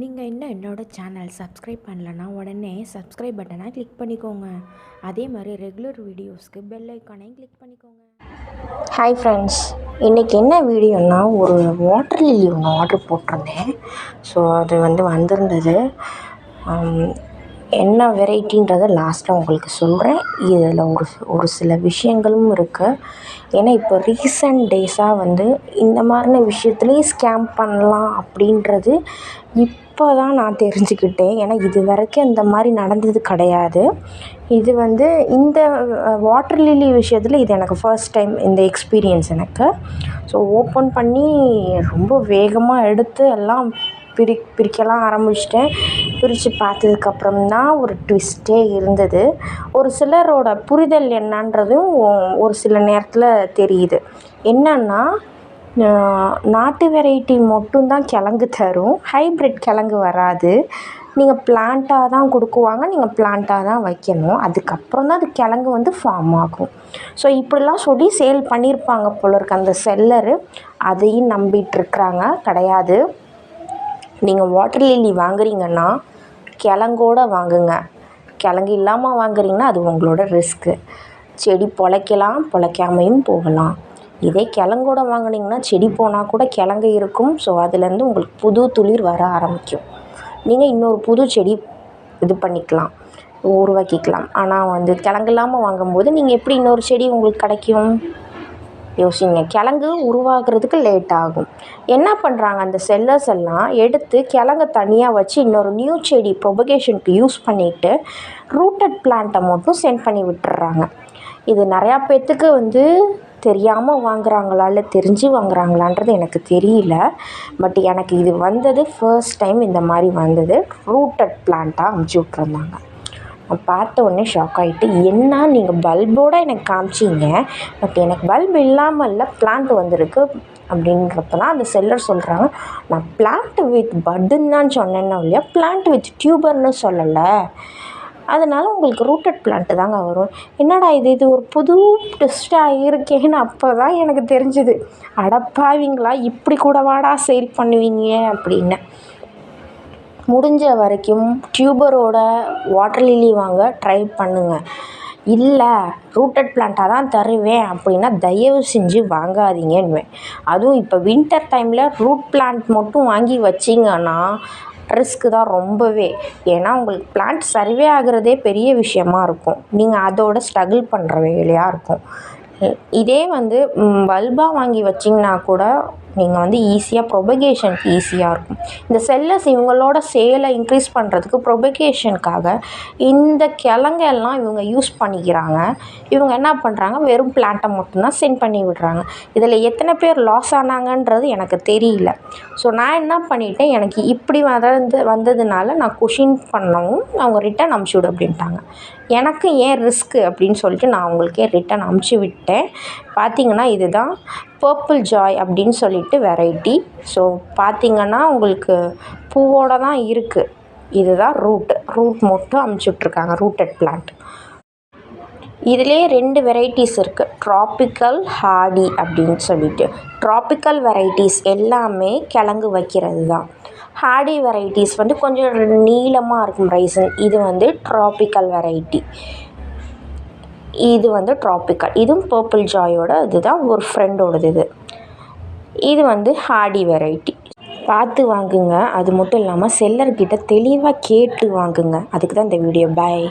நீங்கள் இன்னும் என்னோடய சேனல் சப்ஸ்கிரைப் பண்ணலன்னா உடனே சப்ஸ்கிரைப் பட்டனை கிளிக் பண்ணிக்கோங்க. அதே மாதிரி ரெகுலர் வீடியோஸ்க்கு பெல் ஐக்கானையும் கிளிக் பண்ணிக்கோங்க. ஹாய் ஃப்ரெண்ட்ஸ் இன்றைக்கி என்ன வீடியோன்னா ஒரு வாட்டர் லில்லி ஒன்று ஆர்டர் போட்டிருந்தேன். ஸோ அது வந்து வந்திருந்தது. என்ன வெரைட்டின்றதை லாஸ்ட்டாக உங்களுக்கு சொல்கிறேன் இதில் ஒரு ஒரு சில விஷயங்களும் இருக்குது ஏன்னா இப்போ ரீசெண்ட் டேஸாக வந்து இந்த மாதிரின விஷயத்துலேயும் ஸ்கேம் பண்ணலாம் அப்படின்றது இப்போ தான் நான் தெரிஞ்சுக்கிட்டேன். ஏன்னா இது வரைக்கும் இந்த மாதிரி நடந்தது கிடையாது. இது வந்து இந்த வாட்டர் லில்லி விஷயத்தில் இது எனக்கு ஃபர்ஸ்ட் டைம் இந்த எக்ஸ்பீரியன்ஸ் எனக்கு. ஸோ ஓப்பன் பண்ணி ரொம்ப வேகமாக எடுத்து எல்லாம் பிரி பிரிக்கலாம் ஆரம்பிச்சிட்டேன். பிரித்து பார்த்ததுக்கப்புறம் தான் ஒரு ட்விஸ்ட்டே இருந்தது. ஒரு சிலரோட புரிதல் என்னன்றதும் ஒரு சில நேரத்தில் தெரியுது. என்னன்னா நாட்டு வெரைட்டி மட்டும்தான் கிழங்கு தரும். ஹைப்ரிட் கிழங்கு வராது. நீங்கள் பிளான்ட்டாக தான் கொடுக்குவாங்க நீங்கள் பிளான்ட்டாக தான் வைக்கணும். அதுக்கப்புறம் தான் அது கிழங்கு வந்து ஃபார்ம் ஆகும். ஸோ இப்படிலாம் சொல்லி சேல் பண்ணியிருப்பாங்க போல இருக்க அந்த செல்லரு அதையும் நம்பிகிட்டு இருக்கிறாங்க. கிடையாது. நீங்கள் வாட்டர் லில்லி வாங்குறீங்கன்னா கிழங்கோட வாங்குங்க. கிழங்கு இல்லாமல் வாங்குறீங்கன்னா அது உங்களோட ரிஸ்க்கு செடி பொழைக்கலாம் பொழைக்காமையும் போகலாம். இதே கிழங்கோட வாங்குனீங்கன்னா செடி போனால் கூட கிழங்கு இருக்கும். ஸோ அதுலேருந்து உங்களுக்கு புது துளிர் வர ஆரம்பிக்கும். நீங்கள் இன்னொரு புது செடி இது பண்ணிக்கலாம். உருவாக்கிக்கலாம். ஆனால் வந்து கிழங்கு இல்லாமல் வாங்கும்போது நீங்கள் எப்படி இன்னொரு செடி உங்களுக்கு கிடைக்கும்? யோசிங்க. கிழங்கு உருவாகிறதுக்கு லேட் ஆகும். என்ன பண்ணுறாங்க அந்த செல்லர்ஸ் எல்லாம்? எடுத்து கிழங்க தனியாக வச்சு இன்னொரு நியூ செடி ப்ரொபகேஷனுக்கு யூஸ் பண்ணிவிட்டு ரூட்டட் பிளான்ட்டை மட்டும் சென்ட் பண்ணி விட்டுறாங்க. இது நிறையா பேர்த்துக்கு வந்து தெரியாமல் வாங்குறாங்களா இல்லை தெரிஞ்சு வாங்குறாங்களான்றது எனக்கு தெரியல. பட் எனக்கு இது வந்தது ஃபர்ஸ்ட் டைம் இந்த மாதிரி வந்தது. ரூட்டட் பிளான்ட்டாக அமுச்சு விட்ருந்தாங்க பார்த்த உடனே ஷாக் ஆகிட்டு என்ன? நீங்கள் பல்போடு எனக்கு காமிச்சிங்க. பட் எனக்கு பல்ப் இல்லாமல் இல்லை பிளான்ட் வந்திருக்கு. அப்படின்றப்ப தான் அந்த செல்லர் சொல்கிறாங்க நான் பிளான்ட் வித் பட்டுன்னு தான் சொன்னேன்னா இல்லையா? பிளான்ட் வித் டியூபர்னு சொல்லலை. அதனால் உங்களுக்கு ரூட்டட் பிளான்ட்டு தாங்க வரும். என்னடா இது? இது ஒரு புது ட்விஸ்ட்டாக இருக்கேன்னு அப்போ தான் எனக்கு தெரிஞ்சுது. அடப்பாவீங்களா இப்படி கூட வாடா சேல் பண்ணுவீங்க? அப்படின்னு. முடிஞ்ச வரைக்கும் டியூபரோட வாட்டர் லில்லி வாங்க ட்ரை பண்ணுங்கள் இல்லை ரூட்டட் பிளான்ட்டாக தான் தருவேன் அப்படின்னா தயவு செஞ்சு வாங்காதீங்கன்னுவேன். அதுவும் இப்போ வின்டர் டைமில் ரூட் பிளான்ட் மட்டும் வாங்கி வச்சிங்கன்னா ரிஸ்க்கு தான் ரொம்பவே. ஏன்னா உங்களுக்கு பிளான்ட் சர்வே ஆகுறதே பெரிய விஷயமா இருக்கும். நீங்கள் அதோட ஸ்ட்ரகிள் பண்ணுற வேலையாக இருக்கும். இதே வந்து பல்பாக வாங்கி வச்சிங்கன்னா கூட நீங்கள் வந்து ஈஸியாக ப்ரொபகேஷனுக்கு ஈஸியாக இருக்கும். இந்த செல்லர்ஸ் இவங்களோட சேலை இன்க்ரீஸ் பண்ணுறதுக்கு ப்ரொபகேஷனுக்காக இந்த கிழங்கெல்லாம் இவங்க யூஸ் பண்ணிக்கிறாங்க. இவங்க என்ன பண்ணுறாங்க வெறும் பிளான்ட்டை மட்டும்தான் சென்ட் பண்ணி விடுறாங்க. இதில் எத்தனை பேர் லாஸ் ஆனாங்கன்றது எனக்கு தெரியல. ஸோ நான் என்ன பண்ணிட்டேன்? எனக்கு இப்படி வந்து வந்ததுனால நான் கொஷின் பண்ணவும் அவங்க ரிட்டன் அமுச்சு விடு அப்படின்ட்டாங்க. எனக்கு ஏன் ரிஸ்க்கு அப்படின்னு சொல்லிட்டு நான் அவங்களுக்கே ரிட்டன் அமுச்சு விட்டேன். பார்த்திங்கன்னா இதுதான் பர்பிள் ஜாய் அப்படின்னு சொல்லிட்டு வெரைட்டி ஸோ பார்த்திங்கன்னா உங்களுக்கு பூவோட தான் இருக்குது இதுதான் ரூட் ரூட் மட்டும் அமுச்சு விட்ருக்காங்க ரூட்டட் பிளான்ட் இதிலே ரெண்டு வெரைட்டிஸ் இருக்குது ட்ராபிக்கல் ஹார்டி அப்படின்னு சொல்லிட்டு. ட்ராபிக்கல் வெரைட்டிஸ் எல்லாமே கிழங்கு வைக்கிறது தான். ஹார்டி வெரைட்டிஸ் வந்து கொஞ்சம் நீளமாக இருக்கும் ரைசன் இது வந்து ட்ராபிக்கல் வெரைட்டி இது வந்து ட்ராபிக்கல் இதுவும் பர்பிள் ஜாயோட இதுதான் ஒரு ஃப்ரெண்டோடது இது. இது வந்து ஹார்டி வெரைட்டி பார்த்து வாங்குங்க. அது மட்டும் இல்லாமல் செல்லர்கிட்ட தெளிவாக கேட்டு வாங்குங்க. அதுக்கு தான் இந்த வீடியோ பாய்